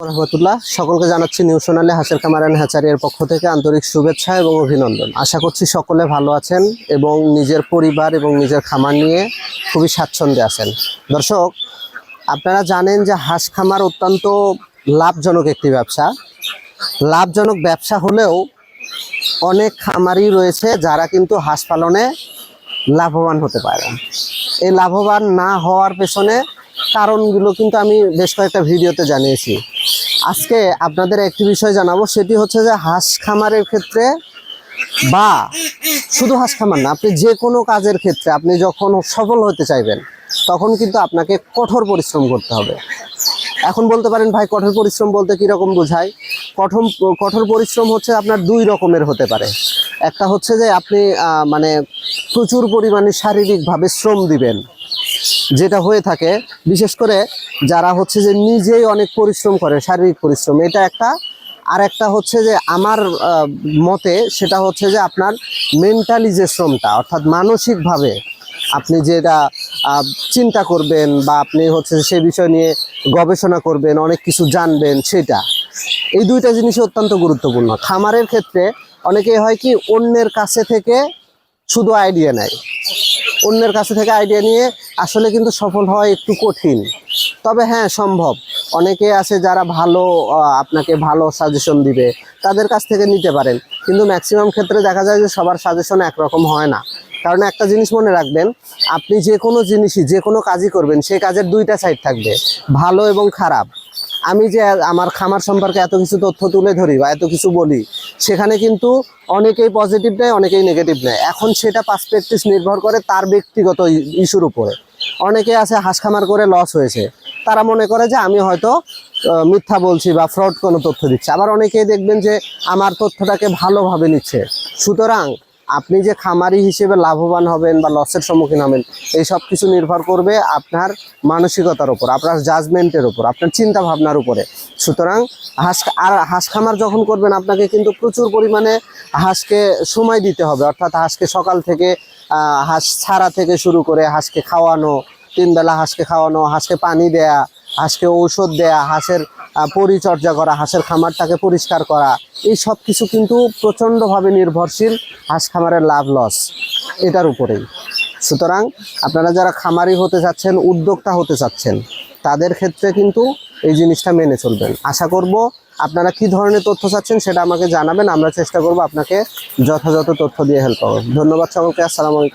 রহমতুল্লাহ, সকলকে জানাচ্ছি নিউ সোনালী, হাসের কামার অ্যান্ড হ্যাচারিয়ার পক্ষ থেকে আন্তরিক শুভেচ্ছা এবং অভিনন্দন। আশা করছি সকলে ভালো আছেন এবং নিজের পরিবার এবং নিজের খামার নিয়ে খুবই স্বাচ্ছন্দ্যে আছেন। দর্শক, আপনারা জানেন যে হাঁস খামার অত্যন্ত লাভজনক একটি ব্যবসা। লাভজনক ব্যবসা হলেও অনেক খামারই রয়েছে যারা কিন্তু হাঁস পালনে লাভবান হতে পারে। এই লাভবান না হওয়ার পেছনে কারণগুলো কিন্তু আমি বেশ কয়েকটা ভিডিওতে জানিয়েছি। আজকে আপনাদের একটি বিষয় জানাব, সেটি হচ্ছে যে হাঁস খামারের ক্ষেত্রে বা শুধু হাঁস খামার না, আপনি যে কোনো কাজের ক্ষেত্রে আপনি যখন সফল হতে চাইবেন, তখন কিন্তু আপনাকে কঠোর পরিশ্রম করতে হবে। এখন বলতে পারেন ভাই কঠোর পরিশ্রম বলতে কীরকম বোঝায়? কঠোর কঠোর পরিশ্রম হচ্ছে আপনার দুই রকমের হতে পারে। একটা হচ্ছে যে আপনি মানে প্রচুর পরিমাণে শারীরিকভাবে শ্রম দিবেন, যেটা হয়ে থাকে, বিশেষ করে যারা হচ্ছে যে নিজেই অনেক পরিশ্রম করে, শারীরিক পরিশ্রম। এটা একটা। আর একটা হচ্ছে যে আমার মতে সেটা হচ্ছে যে আপনার মেন্টালি যে শ্রমটা, অর্থাৎ মানসিকভাবে আপনি যেটা চিন্তা করবেন বা আপনি হচ্ছে সে বিষয় নিয়ে গবেষণা করবেন, অনেক কিছু জানবেন সেটা। এই দুইটা জিনিসই অত্যন্ত গুরুত্বপূর্ণ। খামারের ক্ষেত্রে অনেকে হয় কি, অন্যের কাছে থেকে শুধু আইডিয়া নেয়। অন্যের কাছে থেকে আইডিয়া নিয়ে আসলে কিন্তু সফল হওয়া একটু কঠিন। তবে হ্যাঁ সম্ভব। অনেকে আছে যারা ভালো আপনাকে ভালো সাজেশন দিবে, তাদের কাছ থেকে নিতে পারেন। কিন্তু ম্যাক্সিমাম ক্ষেত্রে দেখা যায় যে সবার সাজেশন একরকম হয় না। কারণ একটা জিনিস মনে রাখবেন, আপনি যে কোনো জিনিসই, যে কোনো কাজই করবেন, সেই কাজের দুইটা সাইড থাকবে, ভালো এবং খারাপ। আমি যে আমার খামার সম্পর্কে এত কিছু তথ্য তুলে ধরি বা এত কিছু বলি, সেখানে কিন্তু অনেকেই পজিটিভ নেয়, অনেকেই নেগেটিভ নেয়। এখন সেটা পার্সপেক্টিভ নির্ভর করে তার ব্যক্তিগত ইস্যুর উপরে। অনেকে আছে হাঁস খামার করে লস হয়েছে। তারা মনে করে যে আমি হয়তো মিথ্যা বলছি বা ফ্রড কোনো তথ্য দিচ্ছে। আবার অনেকেই দেখবেন যে আমার তথ্যটাকে ভালোভাবে নিচ্ছে। সুতরাং আপনি যে খামারি হিসেবে লাভবান হবেন বা লসের সম্মুখীন হবেন, এই সব কিছু নির্ভর করবে আপনার মানসিকতার উপর, আপনার জাজমেন্টের উপর, আপনার চিন্তা ভাবনার উপরে। সুতরাং হাঁস আর হাঁস খামার যখন করবেন, আপনাকে কিন্তু প্রচুর পরিমাণে হাঁসকে সময় দিতে হবে। অর্থাৎ হাঁসকে সকাল থেকে হাঁস ছাড়া থেকে শুরু করে হাঁসকে খাওয়ানো তিন বেলা হাঁসকে খাওয়ানো, হাঁসকে পানি দেয়া, হাঁসকে ঔষধ দেয়া, হাঁসের পরিচর্যা করা, হাঁসের খামারটাকে পরিষ্কার করা, এই সব কিছু কিন্তু প্রচণ্ডভাবে নির্ভরশীল হাঁস খামারের লাভ লস এটার উপরেই। সুতরাং আপনারা যারা খামারি হতে চাচ্ছেন উদ্যোক্তা হতে চাচ্ছেন, তাদের ক্ষেত্রে কিন্তু এই জিনিসটা মেনে চলবেন। আশা করব আপনারা কি ধরনের তথ্য চাচ্ছেন সেটা আমাকে জানাবেন, আমরা চেষ্টা করব আপনাকে যথাযথ তথ্য দিয়ে হেল্প করব ধন্যবাদ সকলকে, আসসালামু আলাইকুম।